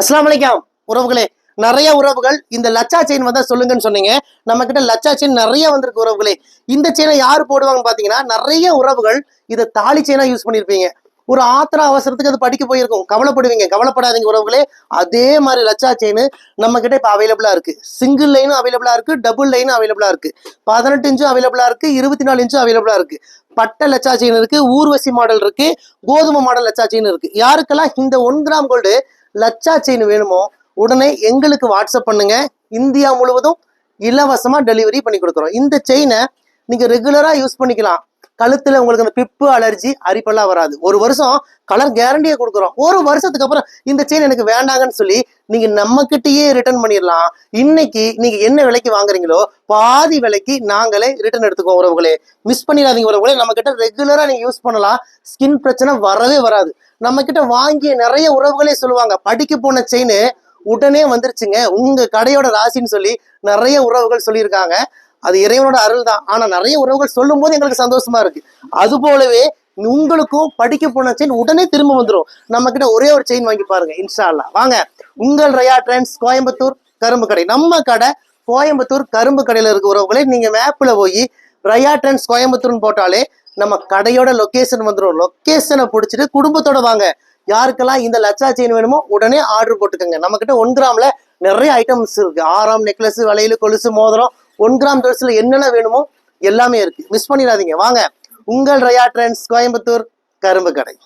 அஸ்லாம் வலைக்கம் உறவுகளே. நிறைய உறவுகள் இந்த லச்சா செயின் வந்தா சொல்லுங்கன்னு சொன்னீங்க. நம்ம கிட்ட லச்சா செயின் நிறைய வந்திருக்கு உறவுகளே. இந்த செயினை யார் போடுவாங்கன்னு பாத்தீங்கன்னா நிறைய உறவுகள் இதை தாலி செயினா யூஸ் பண்ணிருப்பீங்க. ஒரு ஆத்திர அவசரத்துக்கு அது படிக்க போயிருக்கும். கவலைப்படுவீங்க. கவலைப்படாதீங்க உறவுகளே. அதே மாதிரி லச்சா செயின் நம்ம கிட்ட இப்போ அவைலபிளா இருக்கு. சிங்கிள் லைனும் அவைலபிளா இருக்கு. டபுள் லைனும் அவைலபிளா இருக்கு. பதினெட்டு இன்ச்சும் அவைலபிளா இருக்கு. இருபத்தி நாலு இன்ச்சும் அவைலபிளா இருக்கு. பட்டை லச்சா செயின் இருக்கு. ஊர்வசி மாடல் இருக்கு. கோதுமை மாடல் லச்சா செயின் இருக்கு. யாருக்கெல்லாம் இந்த ஒன் கிராம் கோல்டு லச்சா செயின் வேணுமோ உடனே எங்களுக்கு வாட்ஸ்அப் பண்ணுங்க. இந்தியா முழுவதும் இலவசமா டெலிவரி பண்ணி கொடுக்குறோம். இந்த செயினை நீங்க ரெகுலரா யூஸ் பண்ணிக்கலாம். கழுத்துல உங்களுக்கு அந்த பிப்பு அலர்ஜி அரிப்பெல்லாம் வராது. ஒரு வருஷம் கலர் கேரண்டியை கொடுக்குறோம். ஒரு வருஷத்துக்கு அப்புறம் இந்த செயின் எனக்கு வேண்டாங்கன்னு சொல்லி நீங்க நம்ம கிட்டயே ரிட்டர்ன் பண்ணிடலாம். இன்னைக்கு நீங்க என்ன விலைக்கு வாங்குறீங்களோ பாதி விலைக்கு நாங்களே ரிட்டர்ன் எடுத்துக்கோம் உறவுகளே. மிஸ் பண்ணிடாதீங்க உறவுகளே. நம்ம கிட்ட ரெகுலரா நீங்க யூஸ் பண்ணலாம். ஸ்கின் பிரச்சனை வரவே வராது. நம்ம கிட்ட வாங்கிய நிறைய உறவுகளே சொல்லுவாங்க. படிக்க போன செயின் உடனே வந்துருச்சுங்க. உங்க கடையோட ராசின்னு சொல்லி நிறைய உறவுகள் சொல்லியிருக்காங்க. அது இறைவனோட அருள் தான் ஆனா நிறைய உறவுகள் சொல்லும் போது எங்களுக்கு சந்தோஷமா இருக்கு. அது போலவே உங்களுக்கும் படிக்க போன செயின் உடனே திரும்ப வந்துடும் நம்ம கிட்ட ஒரே ஒரு செயின் வாங்கி பாருங்க இன்ஷா வாங்க உங்கள் ரயா ட்ரெண்ட்ஸ் கோயம்புத்தூர் கரும்பு கடை. நம்ம கடை கோயம்புத்தூர் கரும்பு கடையில இருக்க உறவுகளை நீங்க மேப்ல போய் ரயா ட்ரெண்ட்ஸ் கோயம்புத்தூர்னு போட்டாலே நம்ம கடையோட லொக்கேஷன் வந்துடும் லொக்கேஷனை பிடிச்சிட்டு குடும்பத்தோட வாங்க. யாருக்கெல்லாம் இந்த லச்சா செயின் வேணுமோ உடனே ஆர்டர் போட்டுக்கோங்க. நம்ம கிட்ட ஒன் கிராம்ல நிறைய ஐட்டம்ஸ் இருக்கு. ஆறாம் நெக்லஸ் வளையல் கொலுசு மோதிரம். ஒன் கிராம் ட்ரெஸ்ல என்னென்ன வேணுமோ எல்லாமே இருக்கு. மிஸ் பண்ணிடாதீங்க. வாங்க. உங்கள் ரயா ட்ரெண்ட்ஸ் கோயம்புத்தூர் கரும்பு கடை.